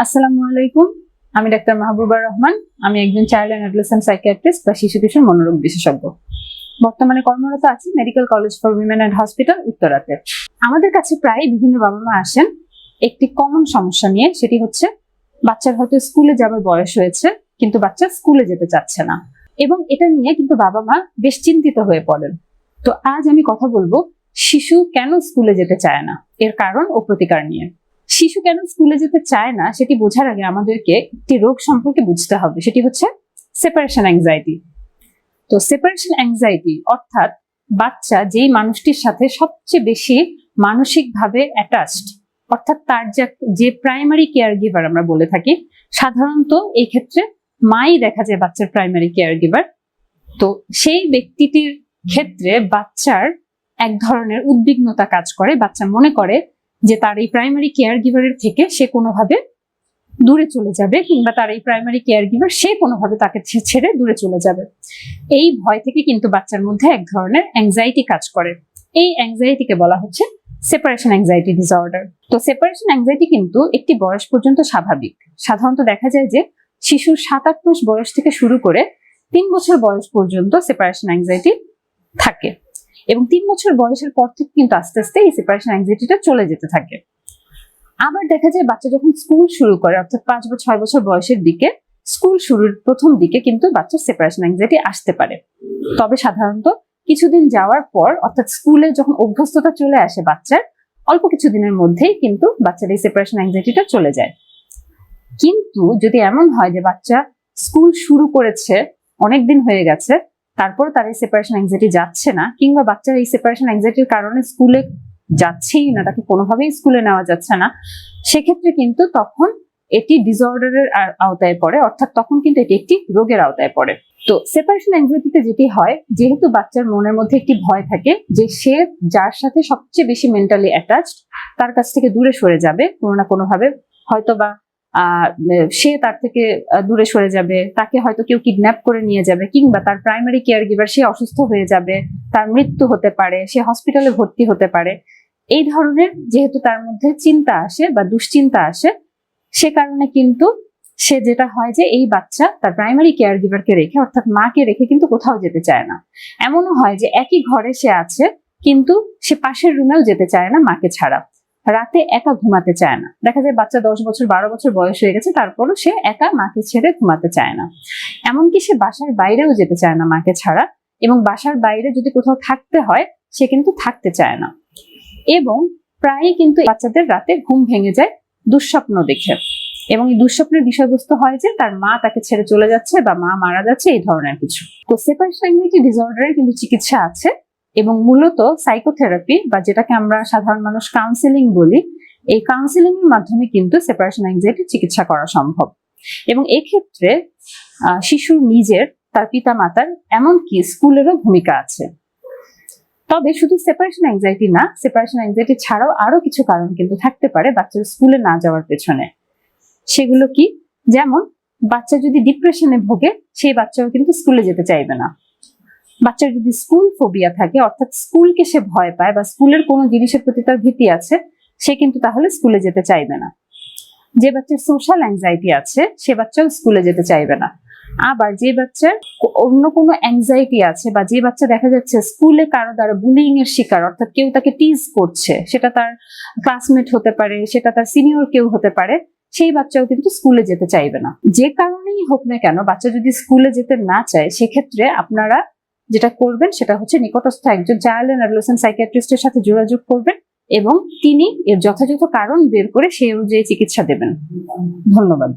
আসসালামু আলাইকুম। আমি ডাক্তার মাহবুবা রহমান। আমি একজন চাইল্ড অ্যান্ড অ্যাডোলেসেন্ট সাইকিয়াট্রিস্ট বা শিশু কিশোর মনোরোগ বিশেষজ্ঞ। বর্তমানে কর্মরত আছি medical college for women and hospital উত্তরাতে। আমাদের কাছে প্রায় বিভিন্ন বাবা মা আসেন। একটি কমন সমস্যা নিয়ে, সেটি হচ্ছে বাচ্চার হয়তো স্কুলে যাবার বয়স হয়েছে, কিন্তু বাচ্চা স্কুলে যেতে চাচ্ছে না। এবং এটা নিয়ে কিন্তু বাবা মা বেশ চিন্তিত হয়ে পড়েন। তো আজ আমি কথা বলব, শিশু কেন স্কুলে যেতে চায় না? এর কারণ ও প্রতিকার নিয়ে। শিশু কেন স্কুলে যেতে চায় না সেটি বোঝার আগে আমাদেরকে একটি রোগ সম্পর্কে বুঝতে হবে, সেটি হচ্ছে সেপারেশন অ্যাংজাইটি তো সেপারেশন অ্যাংজাইটি অর্থাৎ বাচ্চা যেই মানুষটির সাথে সবচেয়ে বেশি মানসিকভাবে অ্যাটাচড অর্থাৎ তার যে প্রাইমারি কেয়ার গিভার আমরা বলে থাকি, সাধারণত এই ক্ষেত্রে মাই দেখা যায় বাচ্চার প্রাইমারি কেয়ার গিভার তো সেই ব্যক্তিটির ক্ষেত্রে বাচ্চার এক ধরনের উদ্বিগ্নতা কাজ করে, বাচ্চা মনে করে যে তার এই প্রাইমারি কেয়ার গিভারের থেকে সে কোনোভাবে দূরে চলে যাবে কিংবা তার এই প্রাইমারি কেয়ার গিভার সে কোনোভাবে তাকে ছেড়ে দূরে চলে যাবে। এই ভয় থেকে কিন্তু বাচ্চার মধ্যে এক ধরনের অ্যাংজাইটি কাজ করে। এই অ্যাংজাইটিকে বলা হচ্ছে সেপারেশন অ্যাংজাইটি ডিসঅর্ডার তো সেপারেশন অ্যাংজাইটি কিন্তু একটি বয়স পর্যন্ত স্বাভাবিক। সাধারণত দেখা যায় যে শিশুর সাত আট মাস বয়স থেকে শুরু করে তিন বছর বয়স পর্যন্ত সেপারেশন অ্যাংজাইটি থাকে। এবং তিন বছর বয়সের পর থেকে কিন্তু আস্তে আস্তে এই সেপারেশন অ্যাংজাইটিটা চলে যেতে থাকে। আবার দেখা যায় বাচ্চা যখন স্কুল শুরু করে, অর্থাৎ পাঁচ বা ছয় বছর বয়সের দিকে স্কুল শুরুর প্রথম দিকে কিন্তু বাচ্চার সেপারেশন অ্যাংজাইটি আসতে পারে। তবে সাধারণত কিছুদিন যাওয়ার পর, অর্থাৎ স্কুলে যখন অভ্যস্ততা চলে আসে বাচ্চার, অল্প কিছুদিনের মধ্যেই কিন্তু বাচ্চার এই সেপারেশন অ্যাংজাইটিটা চলে যায়। কিন্তু যদি এমন হয় যে বাচ্চা স্কুল শুরু করেছে অনেক দিন হয়ে গেছে তারপর তার এই সেপারেশন অ্যাংজাইটি যাচ্ছে না, কিংবা বাচ্চার এই সেপারেশন অ্যাংজাইটির কারণে স্কুলে যাচ্ছেই না, তাকে কোনোভাবেই স্কুলে নেওয়া যাচ্ছে না। সেক্ষেত্রে কিন্তু তখন এটি ডিসঅর্ডারের আওতায় পড়ে, অর্থাৎ তখন কিন্তু এটি একটি রোগের আওতায় পড়ে। তো সেপারেশন অ্যাংজাইটিতে যেটি হয়, যেহেতু বাচ্চার মনের মধ্যে একটি ভয় থাকে, যে সে যার সাথে সবচেয়ে বেশি মেন্টালি অ্যাটাচড তার কাছ থেকে দূরে সরে যাবে, কোনো না কোনোভাবে হয়তো বা সে তার থেকে দূরে সরে যাবে। তাকে হয়তো কেউ কিডন্যাপ করে নিয়ে যাবে, কিংবা তার প্রাইমারি কেয়ার গিভার সে অসুস্থ হয়ে যাবে, তার মৃত্যু হতে পারে, সে হসপিটালে ভর্তি হতে পারে। এই ধরনের যেহেতু তার মধ্যে চিন্তা আসে বা দুশ্চিন্তা আসে, সে কারণে কিন্তু সে যেটা হয় যে এই বাচ্চা তার প্রাইমারি কেয়ার গিভারকে রেখে, অর্থাৎ মাকে রেখে কিন্তু কোথাও যেতে চায় না। এমনও হয় যে একই ঘরে সে আছে, কিন্তু সে পাশের রুমেও যেতে চায় না মাকে ছাড়া। রাতে একা ঘুমাতে চায় না। দেখা যায় বাচ্চা দশ বছর, বারো বছর বয়স হয়ে গেছে, তারপরও সে একা মাকে ছেড়ে ঘুমাতে চায় না। এমনকি সে বাসার বাইরেও যেতে চায় না মাকে ছাড়া এবং বাসার বাইরে যদি কোথাও থাকতে হয়, সে কিন্তু থাকতে চায় না। এবং প্রায়ই কিন্তু বাচ্চাদের রাতে ঘুম ভেঙে যায় দুঃস্বপ্ন দেখে। এবং এই দুঃস্বপ্নের বিষয়বস্তু হয় যে, তার মা তাকে ছেড়ে চলে যাচ্ছে বা মা মারা যাচ্ছে, এই ধরনের কিছু। তো সেপারেশন অ্যাংজাইটি ডিসঅর্ডারের কিন্তু চিকিৎসা আছে। এবং মূলত সাইকোথেরাপি বা যেটাকে আমরা সাধারণ মানুষ কাউন্সিলিং বলি, এই কাউন্সিলিং এর মাধ্যমে কিন্তু সেপারেশন অ্যাংজাইটি চিকিৎসা করা সম্ভব। এবং এক্ষেত্রে শিশুর নিজের, তার পিতা মাতার এমনকি স্কুলেরও ভূমিকা আছে। তবে শুধু সেপারেশন অ্যাংজাইটি না সেপারেশন অ্যাংজাইটি ছাড়াও আরও কিছু কারণ কিন্তু থাকতে পারে বাচ্চার স্কুলে না যাওয়ার পেছনে। সেগুলো কি? যেমন, বাচ্চা যদি ডিপ্রেশনে ভোগে, সেই বাচ্চাও কিন্তু স্কুলে যেতে চাইবে না। বাচ্চার যদি স্কুল ফোবিয়া থাকে, অর্থাৎ স্কুলকে সে ভয় পায় বা স্কুলের কোনো জিনিসের প্রতি তার ভীতি আছে, সে কিন্তু তাহলে স্কুলে যেতে চাইবে না। যে বাচ্চার সোশ্যাল অ্যাংজাইটি আছে, সে বাচ্চাও স্কুলে যেতে চাইবে না। আবার যে বাচ্চার অন্য কোনো অ্যাংজাইটি আছে বা যে বাচ্চা দেখা যাচ্ছে স্কুলে কারও দ্বারা বুলিং এর শিকার, অর্থাৎ কেউ তাকে টিজ করছে, সেটা তার ক্লাসমেট হতে পারে, সেটা তার সিনিয়র কেউ হতে পারে, সেই বাচ্চাও কিন্তু স্কুলে যেতে চাইবে না। যে কারণেই হোক না কেন, বাচ্চা যদি স্কুলে যেতে না চায়, সেক্ষেত্রে আপনারা যেটা করবেন সেটা হচ্ছে নিকটস্থ একজন চাইল্ড অ্যান্ড অ্যাডোলেসেন্ট সাইকিয়াট্রিস্টের সাথে যোগাযোগ করবেন এবং তিনি এর যথাযথ কারণ বের করে সেই অনুযায়ী চিকিৎসা দেবেন। ধন্যবাদ।